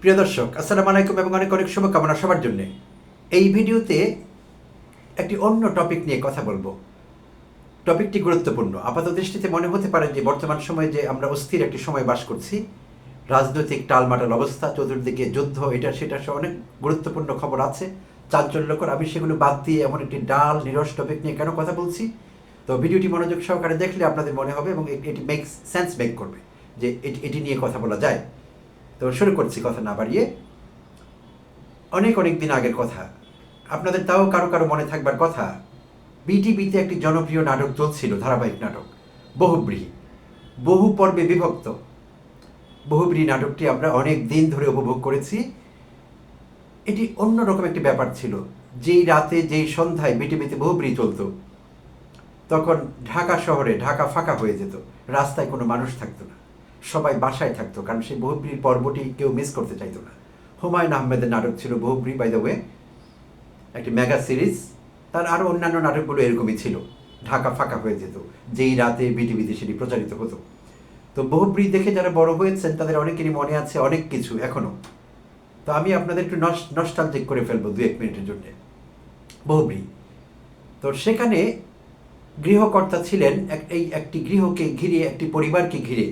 প্রিয় দর্শক, আসসালামু আলাইকুম এবং অনেক অনেক শুভকামনা সবার জন্য। এই ভিডিওতে একটি অন্য টপিক নিয়ে কথা বলব। টপিকটি গুরুত্বপূর্ণ। আপাত দৃষ্টিতে মনে হতে পারে যে বর্তমান সময়ে যে আমরা অস্থির একটি সময় বাস করছি, রাজনৈতিক টালমাটাল অবস্থা, চতুর্দিকে যুদ্ধ, এটা সেটা সহ অনেক গুরুত্বপূর্ণ খবর আছে। চাঞ্চল্যকর আমি সেগুলো বাদ দিয়ে এমন একটি ডাল, নিরস টপিক নিয়ে কেন কথা বলছি? তো ভিডিওটি মনোযোগ সহকারে দেখলে আপনাদের মনে হবে এবং এটি- মেক সেন্স মেক করবে যে এটি নিয়ে কথা বলা যায়। তো শুরু করছি কথা না বাড়িয়ে। অনেক অনেক দিন আগের কথা। আপনাদের তাও কারও কারও মনে থাকবার কথা, বিটিভিতে একটি জনপ্রিয় নাটক চলছিল, ধারাবাহিক নাটক বহুব্রীহি বহু পর্বে বিভক্ত। বহুব্রীহি নাটকটি আমরা অনেক দিন ধরে উপভোগ করেছি। এটি অন্যরকম একটি ব্যাপার ছিল। যেই রাতে, যেই সন্ধ্যায় বিটিভিতে বহুব্রীহি চলতো, তখন ঢাকা শহরে ঢাকা ফাঁকা হয়ে যেত। রাস্তায় কোনো মানুষ থাকতো না। সবাই বাসায় থাকতো, কারণ সেই বহুব্রীর পর্বটি কেউ মিস করতে চাইতো না। হুমায়ুন আহমেদের নাটক ছিল বহুব্রী বাই দ্য ওয়ে একটি মেগা সিরিজ তার আরও অন্যান্য নাটকগুলো এরকমই ছিল, ঢাকা ফাঁকা হয়ে যেত, যেই রাতে বিটিভিতে সেটি প্রচারিত হতো। তো বহুব্রী দেখে যারা বড় হয়েছেন, তাদের অনেকেরই মনে আছে অনেক কিছু এখনও। তো আমি আপনাদের একটু নস্টালজিক করে ফেলব দু এক মিনিটের জন্য। বহুব্রী, তো সেখানে গৃহকর্তা ছিলেন এই একটি গৃহকে ঘিরে, একটি পরিবারকে ঘিরে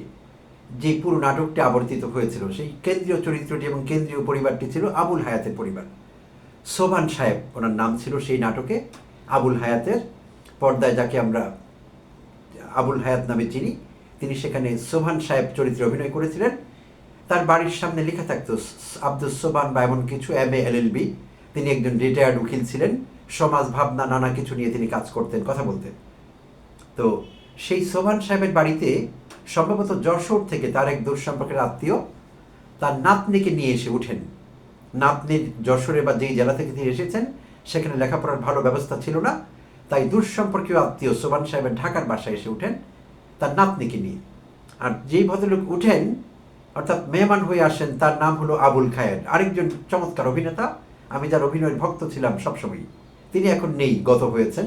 যে পুরো নাটকটি আবর্তিত হয়েছিল, সেই কেন্দ্রীয় চরিত্রটি এবং কেন্দ্রীয় পরিবারটি ছিল আবুল হায়াতের পরিবার। সোভান সাহেব, ওনার নাম ছিল সেই নাটকে আবুল হায়াতের পর্দায়, যাকে আমরা আবুল হায়াত নামে চিনি। তিনি সেখানে সোভান সাহেব চরিত্রে অভিনয় করেছিলেন। তার বাড়ির সামনে লেখা থাকতো আব্দুল সোবান বা এমন কিছু, এম এ এলএলবি তিনি একজন রিটায়ার্ড উকিল ছিলেন। সমাজ ভাবনা, নানা কিছু নিয়ে তিনি কাজ করতেন, কথা বলতেন। তো সেই সোভান সাহেবের বাড়িতে সম্ভবত যশোর থেকে তার এক দূর সম্পর্কের আত্মীয় তার নাতনিকে নিয়ে এসে উঠেন। নাতনির যশোরে বা যেই জেলা থেকে তিনি এসেছেন, সেখানে লেখাপড়ার ভালো ব্যবস্থা ছিল না, তাই দূর সম্পর্কীয় আত্মীয় সোভান সাহেবের ঢাকার বাসায় এসে উঠেন তার নাতনিকে নিয়ে। আর যেই ভদ্রলোক উঠেন, অর্থাৎ মেহমান হয়ে আসেন, তার নাম হলো আবুল খায়ের। আরেকজন চমৎকার অভিনেতা, আমি যার অভিনয়ের ভক্ত ছিলাম সবসময় তিনি এখন নেই, গত হয়েছেন।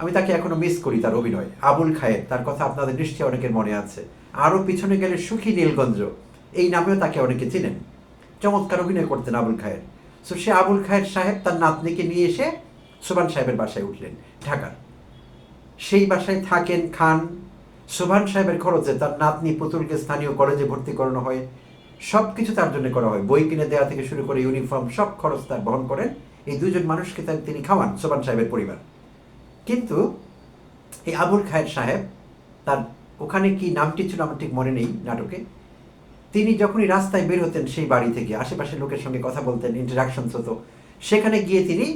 আমি তাকে এখনও মিস করি তার অভিনয়। আবুল খায়ের, তার কথা আপনাদের নিশ্চয়ই অনেকের মনে আছে। আরও পিছনে গেলে সুখী নীলগঞ্জ। এই নামেও তাকে অনেকে চিনেন। চমৎকার অভিনয় করতেন আবুল খায়ের। সো সে আবুল খায়ের সাহেব তার নাতনিকে নিয়ে এসে সুবান সাহেবের বাসায় উঠলেন, ঢাকার। সেই বাসায় থাকেন খান। সুভান সাহেবের খরচে তার নাতনি পুতুলকে স্থানীয় কলেজে ভর্তি করানো হয়। সব কিছু তার জন্য করা হয়। বই কিনে দেওয়া থেকে শুরু করে ইউনিফর্ম সব খরচ তার বহন করেন। এই দুজন মানুষকে তিনি খাওয়ান সোবান সাহেবের পরিবার। কিন্তু এই আবুল খায়ের সাহেব, তার ওখানে কি নামটি ছিল আমার ঠিক মনে নেই নাটকে, তিনি যখনই রাস্তায় বের হতেন সেই বাড়ি থেকে, আশেপাশের লোকের সঙ্গে কথা বলতেন ইন্টারাকশন হতো, সেখানে গিয়ে তিনি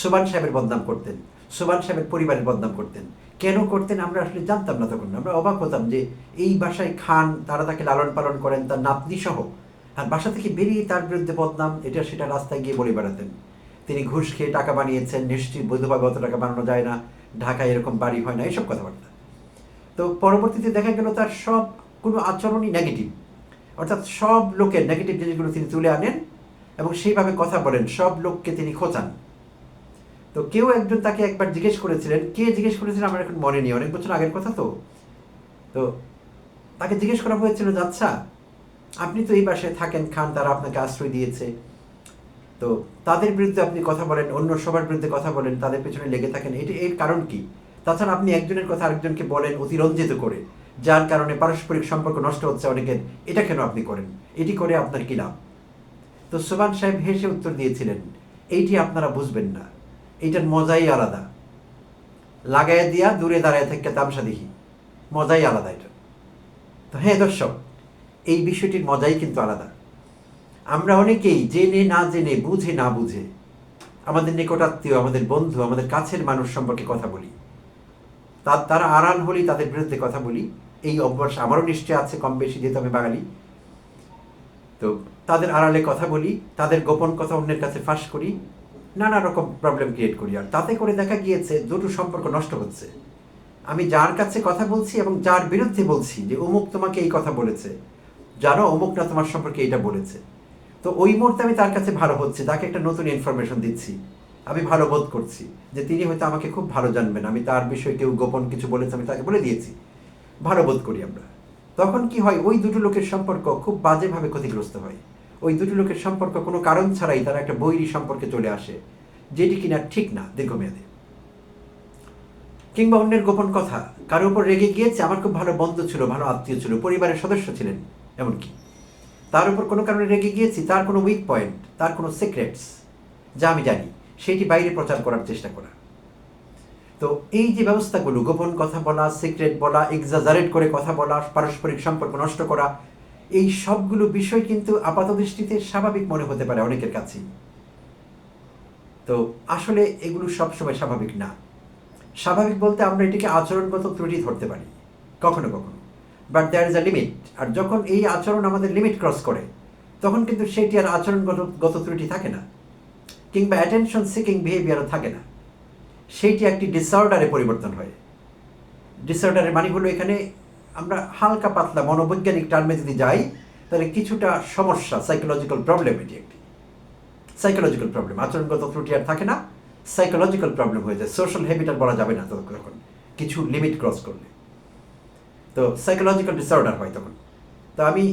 সুবান সাহেবের বদনাম করতেন, সুবান সাহেবের পরিবারের বদনাম করতেন। কেন করতেন আমরা আসলে জানতাম না তখন, আমরা অবাক হতাম যে এই বাসায় খান, তারা তাকে লালন পালন করেন, তার নাতনি সহ আর বাসা থেকে বেরিয়ে তার বিরুদ্ধে বদনাম, এটা সেটা রাস্তায় গিয়ে বলে বেড়াতেন। তিনি ঘুষ খেয়ে টাকা বানিয়েছেন, নিশ্চিত বৈধভাবে অত টাকা বানানো যায় না, ঢাকায় এরকম বাড়ি হয় না এইসব কথাবার্তা। তো পরবর্তীতে দেখা গেল তার সব কোনো আচরণই নেগেটিভ অর্থাৎ সব লোকের নেগেটিভ জিনিসগুলো তিনি তুলে আনেন এবং সেইভাবে কথা বলেন, সব লোককে তিনি খোঁচান। তো কেউ একজন তাকে একবার জিজ্ঞেস করেছিলেন, কে জিজ্ঞেস করেছিলেন আমার এখন মনে নেই, অনেক বছর আগের কথা তো। তো তাকে জিজ্ঞেস করা হয়েছিল যে আচ্ছা আপনি তো এই বাসায় থাকেন, খান, তারা আপনাকে আশ্রয় দিয়েছে। তো তাদের বিরুদ্ধে আপনি কথা বলেন, অন্য সবার বিরুদ্ধে কথা বলেন, তাদের পেছনে লেগে থাকেন, এটি এর কারণ কি? তাছাড়া আপনি একজনের কথা আরেকজনকে বলেন অতিরঞ্জিত করে, যার কারণে পারস্পরিক সম্পর্ক নষ্ট হচ্ছে অনেকের, এটা কেন আপনি করেন? এটি করে আপনার কি লাভ? তো সোবান সাহেব হেসে উত্তর দিয়েছিলেন, এইটি আপনারা বুঝবেন না এইটার মজাই আলাদা। লাগাইয়া দিয়া দূরে দাঁড়ায় থেকে তামসা দেখি, মজাই আলাদা এটা। তো হ্যাঁ দর্শক, এই বিষয়টির মজাই কিন্তু আলাদা। আমরা অনেকেই জেনে না জেনে, বুঝে না বুঝে আমাদের নিকটাত্মীয় আমাদের বন্ধু, আমাদের কাছের মানুষ সম্পর্কে কথা বলি। তার তারা আড়াল হলেই তাদের বিরুদ্ধে কথা বলি। এই অভ্যাস আমারও নিশ্চয় আছে কম বেশি, যেহেতু আমি বাঙালি। তো তাদের আড়ালে কথা বলি, তাদের গোপন কথা অন্যের কাছে ফাঁস করি, নানা রকম প্রবলেম ক্রিয়েট করি। আর তাতে করে দেখা গিয়েছে, দুটো সম্পর্ক নষ্ট হচ্ছে। আমি যার কাছে কথা বলছি এবং যার বিরুদ্ধে বলছি যে, অমুক তোমাকে এই কথা বলেছে। জানো অমুক না তোমার সম্পর্কে এটা বলেছে। তো ওই মুহূর্তে আমি তার কাছে ভালো হচ্ছে, তাকে একটা নতুন ইনফরমেশন দিচ্ছি। আমি ভালো বোধ করছি যে তিনি হয়তো আমাকে খুব ভালো জানবেন। আমি তার বিষয়ে কেউ গোপন কিছু বলেছে, আমি তাকে বলে দিয়েছি। ভালো বোধ করি আমরা। তখন কি হয়, ওই দুটো লোকের সম্পর্ক খুব বাজেভাবে ক্ষতিগ্রস্ত হয়। ওই দুটো লোকের সম্পর্ক কোনো কারণ ছাড়াই তারা একটা বৈরী সম্পর্কে চলে আসে, যেটি কিনা ঠিক না দীর্ঘমেয়াদে। কিংবা অন্যের গোপন কথা কারোর উপর রেগে গিয়েছে, আমার খুব ভালো বন্ধু ছিল, ভালো আত্মীয় ছিল, পরিবারের সদস্য ছিলেন, এমনকি। তার উপর কোনো কারণে রেগে গিয়েছি, তার কোনো উইক পয়েন্ট তার কোনো সিক্রেটস যা আমি জানি, সেটি বাইরে প্রচার করার চেষ্টা করা। তো এই যে ব্যবস্থাগুলো, গোপন কথা বলা সিক্রেট বলা এক্সাজারেট করে কথা বলা, পারস্পরিক সম্পর্ক নষ্ট করা, এই সবগুলো বিষয় কিন্তু আপাত দৃষ্টিতে স্বাভাবিক মনে হতে পারে অনেকের কাছেই। তো আসলে এগুলো সবসময় স্বাভাবিক না। স্বাভাবিক বলতে আমরা এটিকে আচরণগত ত্রুটি ধরতে পারি, কখনো কখনো। But there is a limit আর যখন এই আচরণ আমাদের লিমিট ক্রস করে, তখন কিন্তু সেটি আর আচরণগত গত ত্রুটি থাকে না। কিংবা অ্যাটেনশন সিকিং বিহেভিয়ারও থাকে না। সেইটি একটি ডিসঅর্ডারে পরিবর্তন হয়। ডিসঅর্ডারের মানে হলো এখানে আমরা হালকা পাতলা মনোবৈজ্ঞানিক টার্মে যদি যাই, তাহলে কিছুটা সমস্যা সাইকোলজিক্যাল প্রবলেম এটি একটি। সাইকোলজিক্যাল প্রবলেম আচরণগত ত্রুটি আর থাকে না। সাইকোলজিক্যাল প্রবলেম হয়ে যায়। সোশ্যাল হ্যাবিট আর বলা যাবে না তখন কিছু লিমিট ক্রস করলে। তো সাইকোলজিক্যাল ডিসঅর্ডার হয় তখন। তো আমি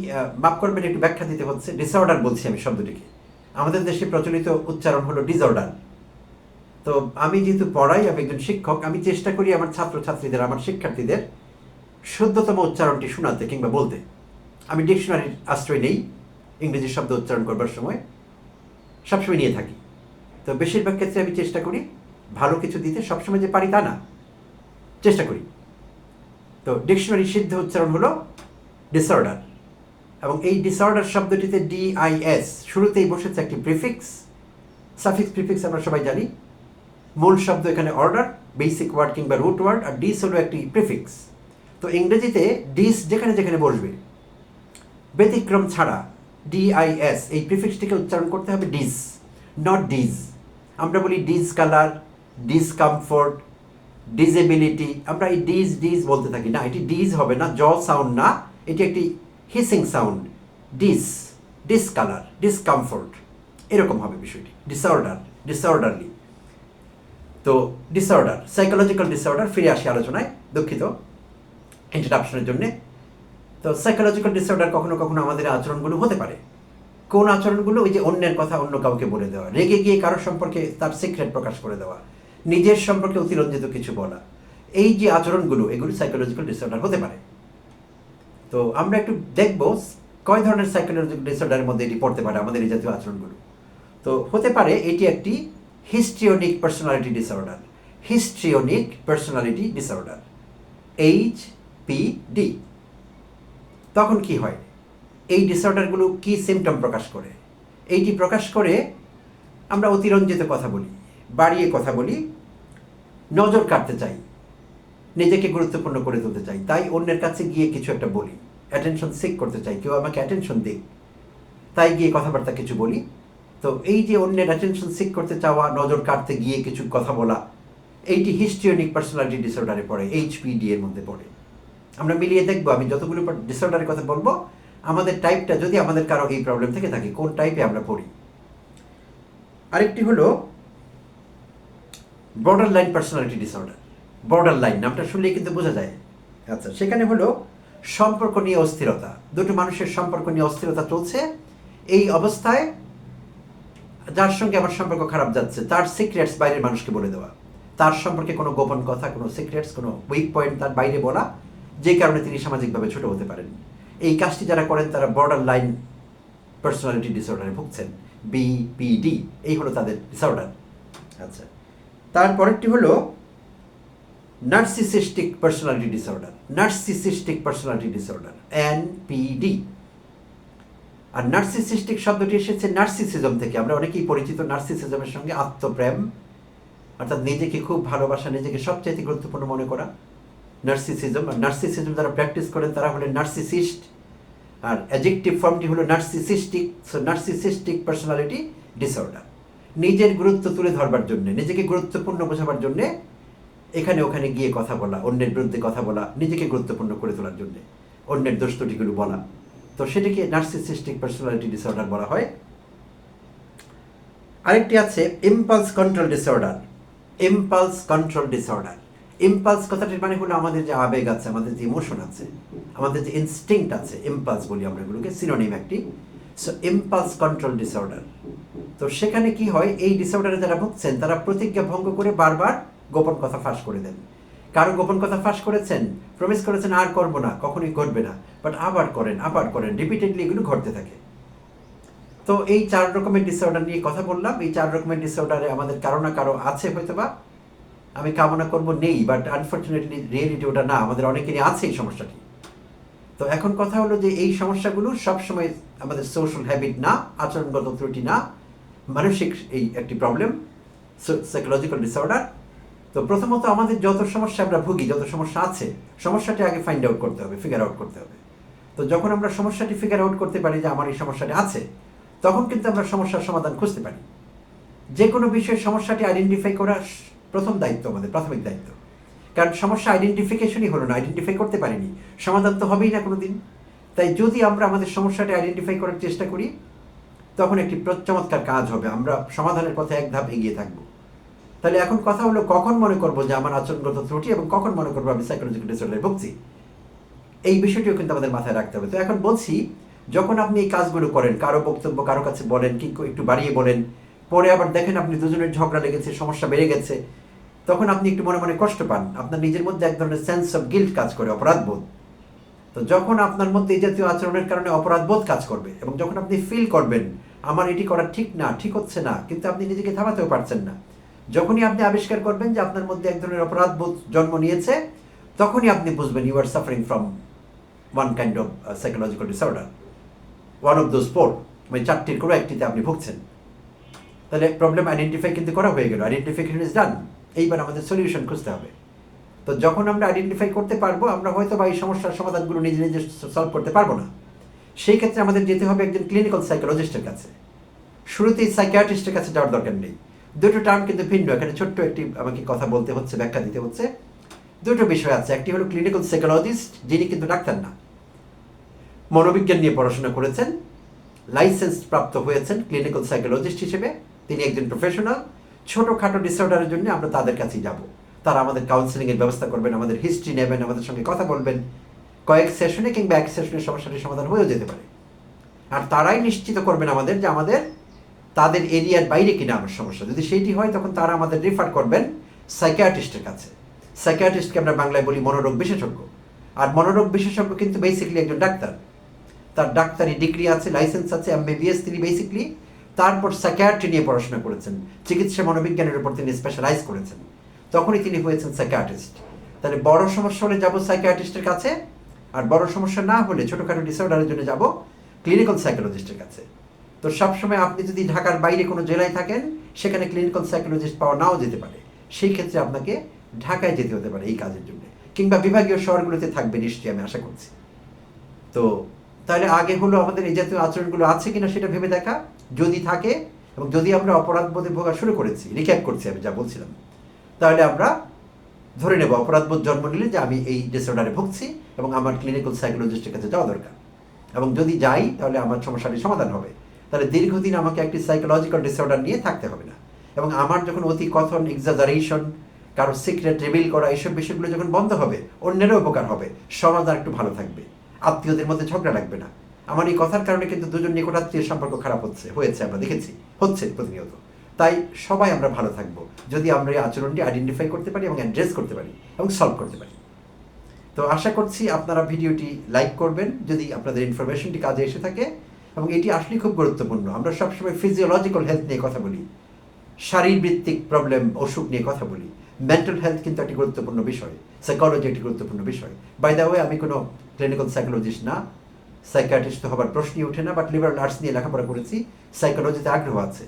মাফ করবেন, একটু ব্যাখ্যা দিতে হচ্ছে। ডিসঅর্ডার বলছি আমি শব্দটিকে। আমাদের দেশে প্রচলিত উচ্চারণ হলো ডিসঅর্ডার তো আমি যেহেতু পড়াই, আমি একজন শিক্ষক, আমি চেষ্টা করি আমার ছাত্রছাত্রীদের, আমার শিক্ষার্থীদের শুদ্ধতম উচ্চারণটি শোনাতে কিংবা বলতে। আমি ডিকশনারির আশ্রয় নেই, ইংরেজি শব্দ উচ্চারণ করবার সময়। সবসময় নিয়ে থাকি। তো বেশিরভাগ ক্ষেত্রে আমি চেষ্টা করি ভালো কিছু দিতে, সবসময় যে পারি তা না। চেষ্টা করি। তো ডিকশনারি সিদ্ধ উচ্চারণ হলো ডিসঅর্ডার এবং এই ডিসঅর্ডার শব্দটিতে ডিআইএস শুরুতেই বসেছে একটি প্রিফিক্স সাফিক্স প্রিফিক্স আমরা সবাই জানি। মূল শব্দ এখানে অর্ডার বেসিক ওয়ার্ড কিংবা রুট ওয়ার্ড আর ডিস হলো একটি প্রিফিক্স তো ইংরেজিতে ডিস যেখানে যেখানে বসবে। ব্যতিক্রম ছাড়া ডিআইএস এই প্রিফিক্সটিকে উচ্চারণ করতে হবে ডিস নট ডিজ আমরা বলি ডিজ কালার ডিসকমফোর্ট ডিজেবিলিটি আমরা এই ডিজ ডিজ বলতে থাকি। না, এটি ডিজ হবে না, জ সাউন্ড না, এটি একটি hissing sound dis discolour discomfort এরকম হবে বিষয়টি। ডিসঅর্ডার ডিসঅর্ডারলি তো ডিসঅর্ডার সাইকোলজিক্যাল ডিসঅর্ডার ফিরে আসি আলোচনায়, দুঃখিত ইন্ট্রোডাকশনের জন্যে। তো সাইকোলজিক্যাল ডিসঅর্ডার কখনো কখনো আমাদের আচরণগুলো হতে পারে। কোন আচরণগুলো, ওই যে অন্যের কথা অন্য কাউকে বলে দেওয়া, রেগে গিয়ে কারোর সম্পর্কে তার সিক্রেট প্রকাশ করে দেওয়া নিজের সম্পর্কে অতিরঞ্জিত কিছু বলা। এই যে আচরণগুলো, এগুলো সাইকোলজিক্যাল ডিসঅর্ডার হতে পারে। তো আমরা একটু দেখব কয় ধরনের সাইকোলজিক্যাল ডিসঅর্ডারের মধ্যে এটি পড়তে পারে আমাদের এই জাতীয় আচরণগুলো। তো হতে পারে এটি একটি histrionic personality disorder histrionic personality disorder H P D তখন কি হয়? এই ডিসঅর্ডারগুলো কি সিমটম প্রকাশ করে? এইটি প্রকাশ করে আমরা অতিরঞ্জিত কথা বলি। বাড়িয়ে কথা বলি, নজর কাটতে চাই, নিজেকে গুরুত্বপূর্ণ করে তুলতে চাই, তাই অন্যের কাছে গিয়ে কিছু একটা বলি অ্যাটেনশন সিক করতে চাই, কেউ আমাকে অ্যাটেনশন দিক, তাই গিয়ে কথাবার্তা কিছু বলি। তো এই যে অন্যের অ্যাটেনশন সিক করতে চাওয়া, নজর কাটতে গিয়ে কিছু কথা বলা, এইটি হিস্ট্রিওনিক পার্সোনালিটি ডিসঅর্ডারে পড়ে এইচপিডি এর মধ্যে পড়ে। আমরা মিলিয়ে দেখব, আমি যতগুলো ডিসঅর্ডারের কথা বলব, আমাদের টাইপটা যদি আমাদের কারও এই প্রবলেম থেকে থাকে, কোন টাইপে আমরা পড়ি? আরেকটি হলো borderline personality disorder borderline নামটা শুনলেই কিন্তু বোঝা যায়। আচ্ছা সেখানে হলো সম্পর্ক নিয়ে অস্থিরতা। দুটো মানুষের সম্পর্ক নিয়ে অস্থিরতা চলছে। এই অবস্থায় যার সঙ্গে আমার সম্পর্ক খারাপ যাচ্ছে, তার সিক্রেটস বাইরের মানুষকে বলে দেওয়া। তার সম্পর্কে কোনো গোপন কথা, কোনো সিক্রেটস কোনো উইক পয়েন্ট তার বাইরে বলা, যে কারণে তিনি সামাজিকভাবে ছোট হতে পারেন। এই কাজটি যারা করেন, তারা বর্ডার লাইন পার্সোনালিটি ডিসঅর্ডারে ভুগছেন বিপিডি এই হলো তাদের ডিসঅর্ডার আচ্ছা। তারপরেরটি হলো narcissistic personality disorder. Narcissistic personality disorder NPD আর নার্সিসিস্টিক শব্দটি এসেছে নার্সিসিজম থেকে। আমরা অনেকেই পরিচিত নার্সিসিজমের সঙ্গে আত্মপ্রেম, অর্থাৎ নিজেকে খুব ভালোবাসা, নিজেকে সবচাইতে গুরুত্বপূর্ণ মনে করা। নার্সিসিজম, আর নার্সিসিজম যারা প্র্যাকটিস করেন, তারা হলেন নার্সিসিস্ট। আর অ্যাজেক্টিভ ফর্মটি হলো narcissistic, so narcissistic personality disorder. নিজের গুরুত্ব তুলে ধরবার জন্যে, নিজেকে গুরুত্বপূর্ণ বোঝাবার জন্যে এখানে ওখানে গিয়ে কথা বলা, অন্যের বিরুদ্ধে কথা বলা, নিজেকে গুরুত্বপূর্ণ করে তোলার জন্যে, অন্যের দোষ ত্রুটিগুলো বলা। তো সেটাকে নার্সিসিস্টিক পার্সোনালিটি ডিসঅর্ডার বলা হয়। আরেকটি আছে impulse control disorder impulse control disorder impulse কথাটির মানে হলো আমাদের যে আবেগ আছে, আমাদের যে ইমোশন আছে, আমাদের যে ইনস্টিংক্ট আছে ইম্পালস বলি আমরা এগুলোকে সিনোনিম একটি। সো ইম্পালস কন্ট্রোল ডিসঅর্ডার তো সেখানে কি হয়? এই ডিসঅর্ডারে যারা ভুগছেন, তারা প্রতিজ্ঞা ভঙ্গ করে বারবার গোপন কথা ফাঁস করে দেন। কারও গোপন কথা ফাঁস করেছেন প্রমিস করেছেন, আর করব না, কখনোই ঘটবে না। বাট আবার করেন আবার করেন রিপিটেডলি এগুলো ঘটতে থাকে। তো এই চার রকমের ডিসঅর্ডার নিয়ে কথা বললাম। এই চার রকমের ডিসঅর্ডারে আমাদের কারও না কারও আছে হয়তো বা আমি কামনা করব নেই বাট আনফর্চুনেটলি রিয়েলিটি ওটা না, আমাদের অনেকেরই আছে এই সমস্যাটি। তো এখন কথা হলো যে এই সমস্যাগুলো সবসময় আমাদের সোশ্যাল হ্যাবিট না, আচরণগত ত্রুটি না, মানসিক এই একটি প্রবলেম সাইকোলজিক্যাল ডিসঅর্ডার তো প্রথমত আমাদের যত সমস্যা আমরা ভুগি, যত সমস্যা আছে, সমস্যাটি আগে ফাইন্ড আউট করতে হবে ফিগার আউট করতে হবে। তো যখন আমরা সমস্যাটি ফিগার আউট করতে পারি যে আমার এই সমস্যাটি আছে, তখন কিন্তু আমরা সমস্যার সমাধান খুঁজতে পারি। যে কোনো বিষয়ে সমস্যাটি আইডেন্টিফাই করা প্রথম দায়িত্ব আমাদের, প্রাথমিক দায়িত্ব। কারণ সমস্যা আইডেন্টিফিকেশনই হলো না আইডেন্টিফাই করতে পারিনি, সমাধান তো হবেই না কোনো দিন তাই যদি আমরা আমাদের সমস্যাটা আইডেন্টিফাই করার চেষ্টা করি, তখন একটি চমৎকার কাজ হবে। আমরা সমাধানের পথে এক ধাপ এগিয়ে থাকব। তাহলে এখন কথা হলো, কখন মনে করব যে আমার আচরণগত ত্রুটি এবং কখন মনে করব আমি সাইকোলজিক্যাল ডিসঅর্ডারে ভুগছি? এই বিষয়টিও কিন্তু আমাদের মাথায় রাখতে হবে। তো এখন বলছি, যখন আপনি এই কাজগুলো করেন, কারও বক্তব্য কারও কাছে বলেন, কি একটু বাড়িয়ে বলেন, পরে আবার দেখেন আপনি দুজনের ঝগড়া লেগেছে, সমস্যা বেড়ে গেছে, তখন আপনি একটু মনে মনে কষ্ট পান। আপনার নিজের মধ্যে এক ধরনের সেন্স অফ গিল্ট কাজ করে অপরাধ বোধ তো যখন আপনার মধ্যে এই জাতীয় আচরণের কারণে অপরাধ বোধ কাজ করবে এবং যখন আপনি ফিল করবেন, আমার এটি করা ঠিক না, ঠিক হচ্ছে না, কিন্তু আপনি নিজেকে থামাতেও পারছেন না। যখনই আপনি আবিষ্কার করবেন যে আপনার মধ্যে এক ধরনের অপরাধ বোধ জন্ম নিয়েছে, তখনই আপনি বুঝবেন you are suffering from one kind of psychological disorder one of those four মানে চারটির কোনো একটিতে আপনি ভুগছেন। তাহলে প্রবলেম আইডেন্টিফাই কিন্তু করা হয়ে গেল। আইডেন্টিফিকেশন ইজ ডান এইবার আমাদের সলিউশন খুঁজতে হবে। তো যখন আমরা আইডেন্টিফাই করতে পারব, আমরা হয়তো বা এই সমস্যার সমাধানগুলো নিজে নিজে সলভ করতে পারব না। সেই ক্ষেত্রে আমাদের যেতে হবে একজন ক্লিনিক্যাল সাইকোলজিস্টের কাছে। শুরুতেই সাইকিয়াট্রিস্টের কাছে যাওয়ার দরকার নেই। দুটো টার্ম কিন্তু ভিন্ন। এখানে ছোট্ট একটি আমাকে কথা বলতে হচ্ছে, ব্যাখ্যা দিতে হচ্ছে। দুটো বিষয় আছে। একটি হলো ক্লিনিক্যাল সাইকোলজিস্ট যিনি কিন্তু ডাক্তার না। মনোবিজ্ঞান নিয়ে পড়াশোনা করেছেন। লাইসেন্স প্রাপ্ত হয়েছেন ক্লিনিক্যাল সাইকোলজিস্ট হিসেবে। তিনি একজন প্রফেশনাল ছোটোখাটো ডিসঅর্ডারের জন্য আমরা তাদের কাছেই যাব। তারা আমাদের কাউন্সিলিংয়ের ব্যবস্থা করবেন, আমাদের হিস্ট্রি নেবেন, আমাদের সঙ্গে কথা বলবেন। কয়েক সেশনে কিংবা এক সেশনে সমস্যাটির সমাধান হয়েও যেতে পারে। আর তারাই নিশ্চিত করবেন আমাদের যে আমাদের তাদের এরিয়ার বাইরে কিনা আমার সমস্যা। যদি সেইটি হয়, তখন তারা আমাদের রেফার করবেন সাইকিয়াট্রিস্টের কাছে। সাইকিয়াট্রিস্টকে আমরা বাংলায় বলি মনোরোগ বিশেষজ্ঞ। আর মনোরোগ বিশেষজ্ঞ কিন্তু বেসিকলি একজন ডাক্তার। তার ডাক্তারি ডিগ্রি আছে লাইসেন্স আছে এম এমবিবিএস তিনি বেসিকলি তারপর সাইকিয়াট্রি নিয়ে পড়াশোনা করেছেন। চিকিৎসা মনোবিজ্ঞানের উপর তিনি স্পেশালাইজ করেছেন। তখনই তিনি হয়েছেন সাইকিয়াট্রিস্ট তাহলে বড় সমস্যা হলে যাব সাইকিয়াট্রিস্টের কাছে, আর বড় সমস্যা না হলে ছোটোখাটো ডিসঅর্ডারের জন্য যাব ক্লিনিক্যাল সাইকোলজিস্টের কাছে। তো সবসময় আপনি যদি ঢাকার বাইরে কোনো জেলায় থাকেন, সেখানে ক্লিনিক্যাল সাইকোলজিস্ট পাওয়া নাও যেতে পারে। সেই ক্ষেত্রে আপনাকে ঢাকায় যেতে হতে পারে এই কাজের জন্য। কিংবা বিভাগীয় শহরগুলোতে থাকবে নিশ্চয়ই, আমি আশা করছি। তো তাহলে আগে হলো আমাদের এই জাতীয় আচরণগুলো আছে কিনা সেটা ভেবে দেখা। যদি থাকে, এবং যদি আমরা অপরাধ বোধে ভোগা শুরু করেছি রিক্যাপ করছি আমি যা বলছিলাম। তাহলে আমরা ধরে নেব, অপরাধবোধ জন্ম নিলে যে আমি এই ডিসঅর্ডারে ভুগছি এবং আমার ক্লিনিক্যাল সাইকোলজিস্টের কাছে যাওয়া দরকার। এবং যদি যাই, তাহলে আমার সমস্যাটি সমাধান হবে। তাহলে দীর্ঘদিন আমাকে একটি সাইকোলজিক্যাল ডিসঅর্ডার নিয়ে থাকতে হবে না। এবং আমার যখন অতি কথন এক্সাজারেশন কারও সিক্রেট রিভিল করা এইসব বিষয়গুলো যখন বন্ধ হবে, অন্যেরও উপকার হবে। সমাজ আর একটু ভালো থাকবে। আত্মীয়দের মধ্যে ঝগড়া লাগবে না। আমার এই কথার কারণে কিন্তু দুজন নিকটাত্মীয় সম্পর্ক খারাপ হচ্ছে, হয়েছে আমরা দেখেছি, হচ্ছে প্রতিনিয়ত। তাই সবাই আমরা ভালো থাকব। যদি আমরা এই আচরণটি আইডেন্টিফাই করতে পারি এবং অ্যাড্রেস করতে পারি এবং সলভ করতে পারি। তো আশা করছি আপনারা ভিডিওটি লাইক করবেন, যদি আপনাদের ইনফরমেশনটি কাজে এসে থাকে এবং এটি আসলেই খুব গুরুত্বপূর্ণ। আমরা সবসময় ফিজিওলজিক্যাল হেলথ নিয়ে কথা বলি, শারীরবৃত্তিক প্রবলেম অসুখ নিয়ে কথা বলি। মেন্টাল হেলথ কিন্তু একটি গুরুত্বপূর্ণ বিষয় সাইকোলজি একটি গুরুত্বপূর্ণ বিষয়। বাই দ্য ওয়ে আমি কোনো ক্লিনিক্যাল সাইকোলজিস্ট না সাইকাটিস্ট হবার প্রশ্নই ওঠে না বাট লিবারাল আর্টস নিয়ে লেখাপড়া করেছি সাইকোলজিতে আগ্রহ আছে।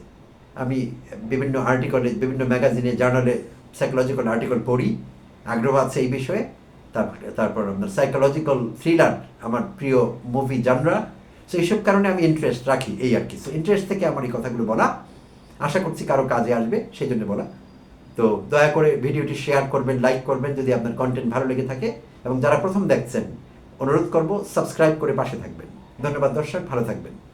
আমি বিভিন্ন আর্টিকলে বিভিন্ন ম্যাগাজিনে জার্নালে সাইকোলজিক্যাল আর্টিকেল পড়ি। আগ্রহ আছে এই বিষয়ে। তারপর আপনার সাইকোলজিক্যাল থ্রিলার আমার প্রিয় মুভি জানরা সো এইসব কারণে আমি ইন্টারেস্ট রাখি এই আর কি। সো ইন্টারেস্ট থেকে আমার এই কথাগুলো বলা। আশা করছি কারও কাজে আসবে সেই জন্য বলা। তো, দয়া করে ভিডিওটি শেয়ার করবেন লাইক করবেন যদি আপনার কন্টেন্ট ভালো লেগে থাকে। এবং যারা প্রথম দেখছেন, অনুরোধ করব সাবস্ক্রাইব করে পাশে থাকবেন। ধন্যবাদ দর্শক, ভালো থাকবেন।